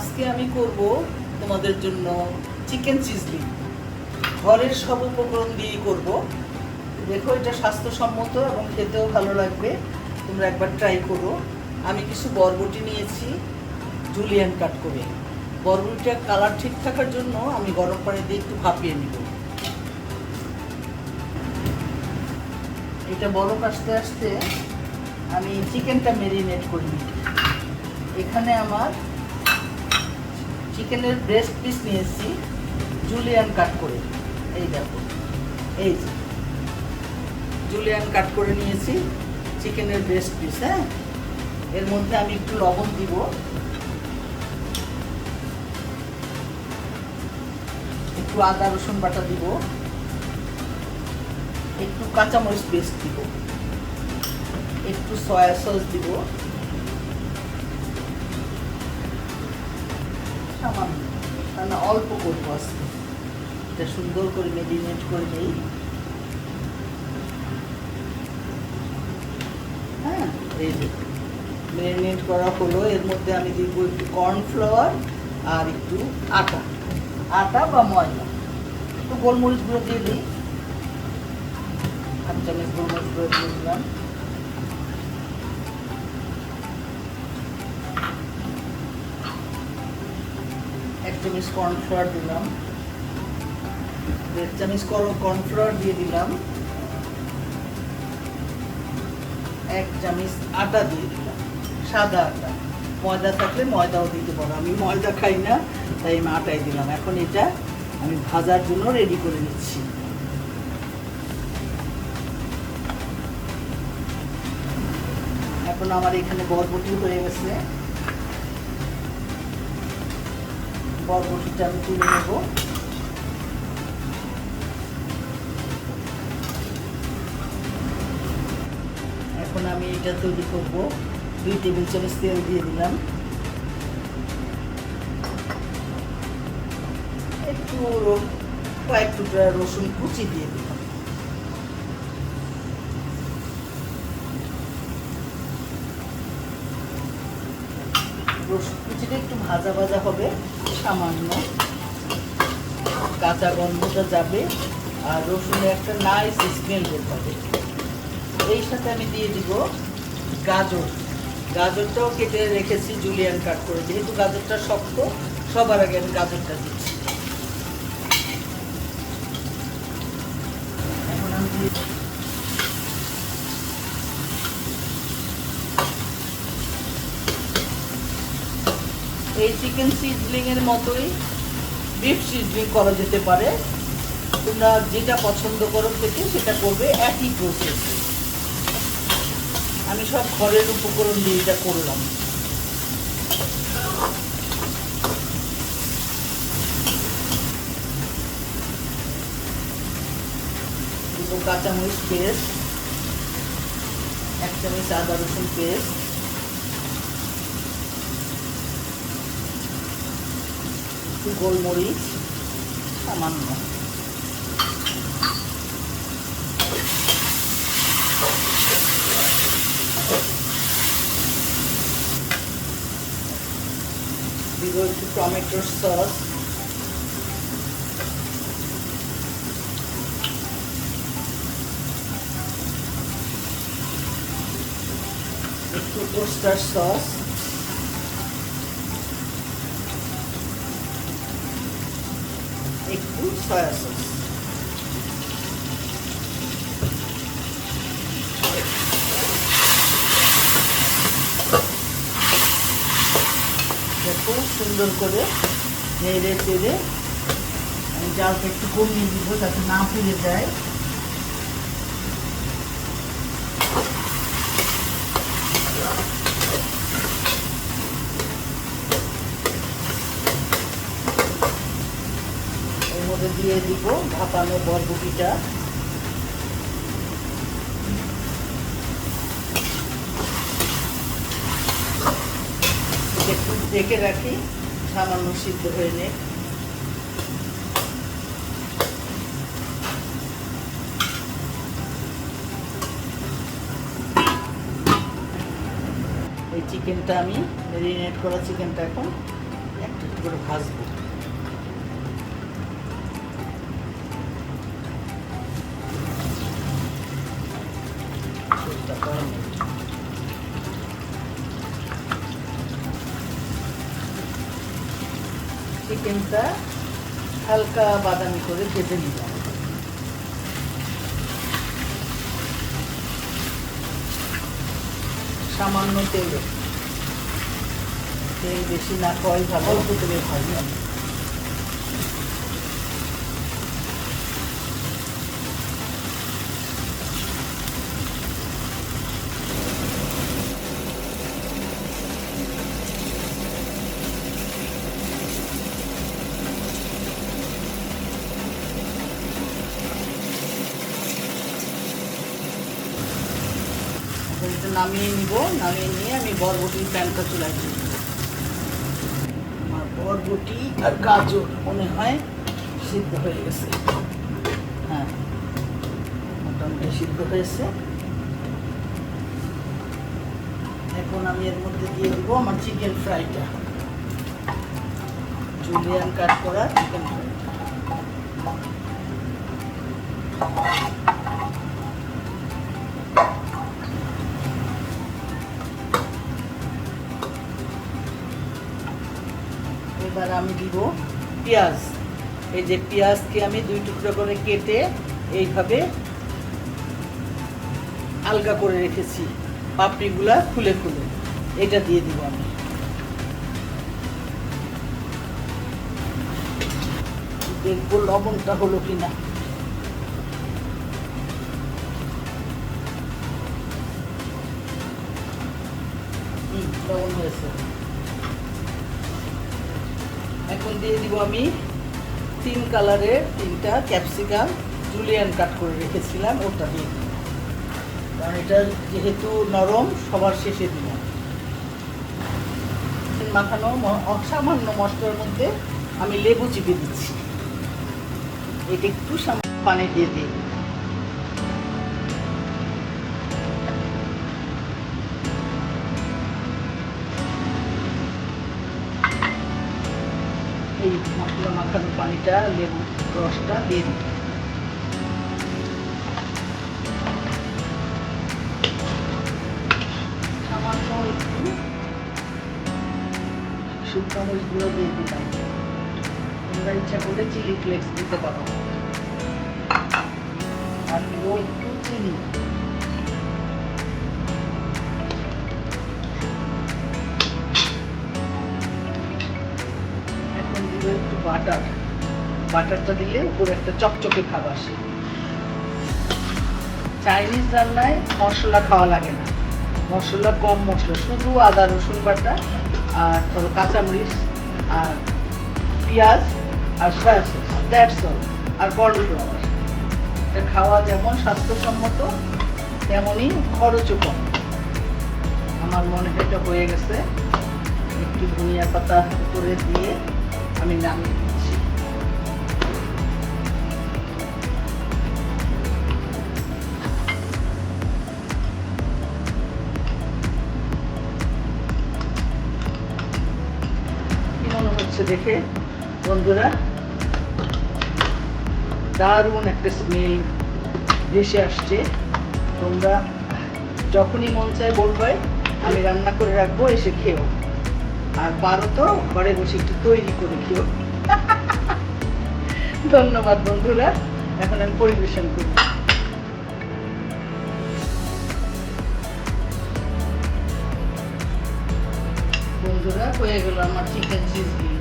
আজকে আমি করব তোমাদের জন্য চিকেন চিজলি ঘরের সব উপকরণ দিয়েই করব। দেখো, এটা স্বাস্থ্যসম্মত এবং খেতেও ভালো লাগবে। তোমরা একবার ট্রাই করো। আমি কিছু বরবটি নিয়েছি জুলিয়ান কাট করে। বরবটিটার কালার ঠিক থাকার জন্য আমি গরম পানি দিয়ে একটু ভাপিয়ে নিব। এটা বরফ আসতে আসতে আমি চিকেনটা মেরিনেট করি এখানে আমার চিকেনের ব্রেস্ট পিস নিয়েছি জুলিয়ান কাট করে। এই দেখো, এই যে। জুলিয়ান কাট করে নিয়েছি চিকেনের ব্রেস্ট পিস হ্যাঁ? এর মধ্যে আমি একটু লবণ দিব। একটু আদা, রসুন বাটা দিব। একটু কাঁচামরিচ পেস্ট দিব। একটু সয়া সস দিব। সামান্য কারণ অল্প করব আজকে। এটা সুন্দর করে মেরিনেট করে নেই। হ্যাঁ এই যে মেরিনেট করা হলো, এর মধ্যে আমি দিব একটু কর্নফ্লাওয়ার আর একটু আটা। আটা বা ময়দা। একটু গোলমরিচ দিয়ে দিই। হাফ চামচ গোলমরিচ গুঁড়ো দিয়ে দিলাম এক চামচ কর্নফ্লাওয়ার দিলাম। দেড় চামচ কর্নফ্লাওয়ার দিয়ে দিলাম। এক চামচ আটা দিয়ে দিলাম। সাদা আটা। ময়দা থাকলে ময়দাও দিতে পারো। আমি ময়দা খাই না, তাই আমি আটাই দিলাম। এখন এটা আমি ভাজার জন্য রেডি করে নিচ্ছি। এখন আমার এখানে বরবটি হয়ে গেছে। বরবটিটা আমি তুলে নেব। এখন আমি এটা তৈরি করব। দুই টেবিল চামচ তেল দিয়ে দিলাম। একটু কয়েক টুকরা রসুন কুচি দিয়ে দিলাম। রসুন কুচিটা একটু ভাজা ভাজা হবে, সামান্য। কাঁচা গন্ধটা যাবে, আর রসুনের একটা নাইস স্মেল বের হবে। এই সাথে আমি দিয়ে দিব গাজর। গাজরটাও কেটে রেখেছি জুলিয়ান কাট করে। যেহেতু গাজরটা শক্ত, সবার আগে আমি গাজরটা দিচ্ছি। এখন আমি এই চিকেন সিজলিংয়ের মতোই বিফ সিজলিং করা যেতে পারে। তোমরা যেটা পছন্দ করো থেকে সেটা করবে একই প্রসেস আমি সব ঘরের উপকরণ দিয়ে এটা করলাম। কাঁচামরিচ পেস্ট, এক চামচ আদা রসুন পেস্ট। একটু গোলমরিচ সামান্য। দিব একটু টমেটোর সস। একটু ওস্টার সস। একটু সয়া সস খুব সুন্দর করে নেড়ে চেড়ে আমি জালটা একটু কমিয়ে দিব যাতে না পুড়ে যায় মধ্যে দিয়ে দিব, ভাপানো বরবটিটা। একটু ঢেকে রাখি, সামান্য সিদ্ধ হয়ে নে এই চিকেনটা আমি ম্যারিনেট করা চিকেনটা এখন একটু করে ভাজবো। চিকেনটা হালকা বাদামি করে কেটে নিলাম সামান্য তেল। তেল বেশি না খাওয়াই ভালো। অল্প তেলে ভাজি এখন এটা নামিয়ে নিব, নামিয়ে নিয়ে আমি বরবটির প্যানটা চুলাই দিব। আমার বরবটি আর গাজর মনে হয় সিদ্ধ হয়ে গেছে। হ্যাঁ মোটামুটি সিদ্ধ হয়েছে। এখন আমি এর মধ্যে দিয়ে দিব আমার চিকেন ফ্রাইটা। জুলিয়ান কাট করা চিকেন ফ্রাই এবার আমি দিব পেঁয়াজ। এই যে পেঁয়াজকে আমি দুই টুকরো করে কেটে এইভাবে আলগা করে রেখেছি। পাপড়িগুলা খুলে খুলে। এটা দিয়ে দিব আমি। দেখব লবণটা হলো কিনা। লবণ হয়েছে। এখন দিয়ে দিব আমি তিন কালারের তিনটা ক্যাপসিকাম জুলিয়ান কাট করে রেখেছিলাম, ওটা দিয়ে কারণ এটা যেহেতু নরম, সবার শেষে দিব। মাখানো অসামান্য মশলার মধ্যে আমি লেবু চিপে দিচ্ছি। এটা একটু সামান্য পানি দিয়ে দিই এই মশলা মাখানো পানিটা, লেবু রসটা দিয়ে দিই। সামান্য একটু শুকনো মরিচগুলো দিয়ে দিলাম। তোমরা ইচ্ছা করলে চিলি ফ্লেক্স দিতে পারো। আর একটু চিনি। বাটার। বাটারটা দিলে উপরে একটা চকচকে ভাব আসে। চাইনিজ রান্নায় মশলা খাওয়া লাগে না। মশলা কম মশলা, শুধু আদা, রসুন বাটা আর ধরো কাঁচামরিচ আর পেঁয়াজ আর সয়া সস দ্যাটস অল আর কর্নফ্লাওয়ার। এটা খাওয়া যেমন স্বাস্থ্যসম্মত, তেমনই খরচও কম। আমার মনে হয় এটা হয়ে গেছে। একটু ধনিয়া পাতা করে দিয়ে আমি নামিয়ে দেখে বন্ধুরা, দারুণ একটা স্মেল ভেসে আসছে। তোমরা যখনই মন চায় বলবে আমি রান্না করে রাখব, এসে খেও। আর পারো তো, ঘরে বসে একটু তৈরি করে খেও। ধন্যবাদ বন্ধুরা, এখন আমি পরিবেশন করি। বন্ধুরা, হয়ে গেল আমার চিকেন চিজলি